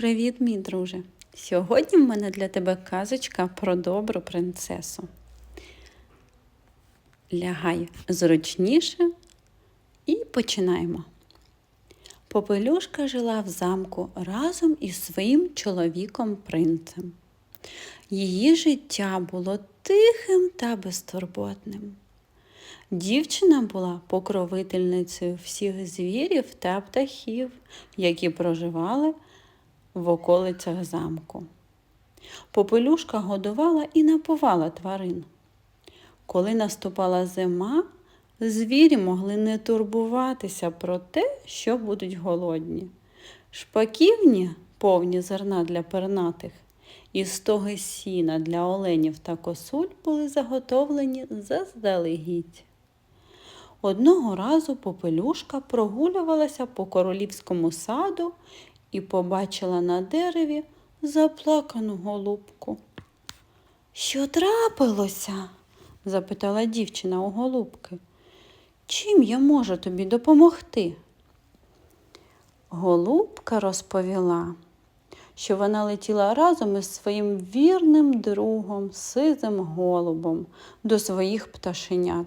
Привіт, мій друже! Сьогодні в мене для тебе казочка про добру принцесу. Лягай зручніше і починаємо. Попелюшка жила в замку разом із своїм чоловіком принцем. Її життя було тихим та безтурботним. Дівчина була покровительницею всіх звірів та птахів, які проживали в околицях замку. Попелюшка годувала і напувала тварин. Коли наступала зима, звірі могли не турбуватися про те, що будуть голодні. Шпаківні, повні зерна для пернатих, і стоги сіна для оленів та косуль були заготовлені заздалегідь. Одного разу попелюшка прогулювалася по королівському саду і побачила на дереві заплакану голубку. Що трапилося? запитала дівчина у голубки. Чим я можу тобі допомогти? Голубка розповіла, що вона летіла разом із своїм вірним другом, сизим голубом, до своїх пташенят,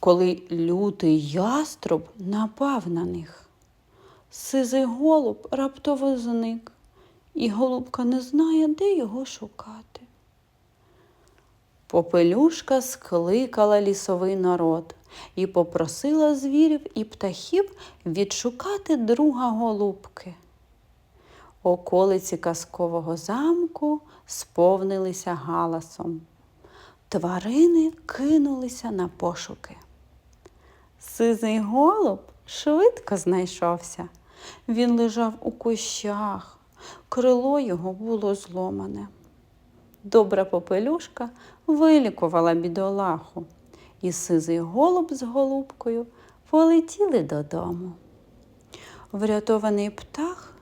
коли лютий яструб напав на них. Сизий голуб раптово зник, і голубка не знає, де його шукати. Попелюшка скликала лісовий народ і попросила звірів і птахів відшукати друга голубки. Околиці казкового замку сповнилися галасом. Тварини кинулися на пошуки. Сизий голуб швидко знайшовся. Він лежав у кущах, крило його було зломане. Добра попелюшка вилікувала бідолаху, і сизий голуб з голубкою полетіли додому. Врятований птах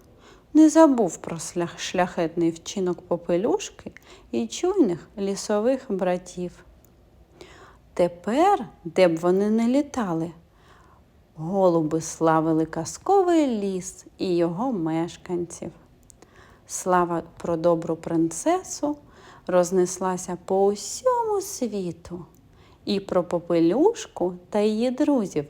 не забув про шляхетний вчинок попелюшки і чуйних лісових братів. Тепер, де б вони не літали, голуби славили казковий ліс і його мешканців. Слава про добру принцесу рознеслася по усьому світу, і про попелюшку та її друзів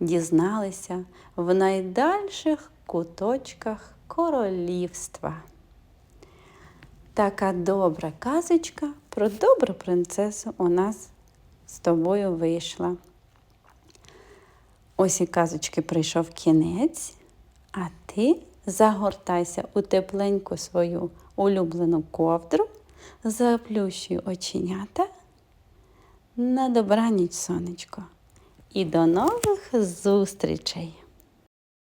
дізналися в найдальших куточках королівства. Така добра казочка про добру принцесу у нас з тобою вийшла. Ось і казочки прийшов кінець, а ти загортайся у тепленьку свою улюблену ковдру, заплющуй оченята. На добраніч, сонечко. І до нових зустрічей!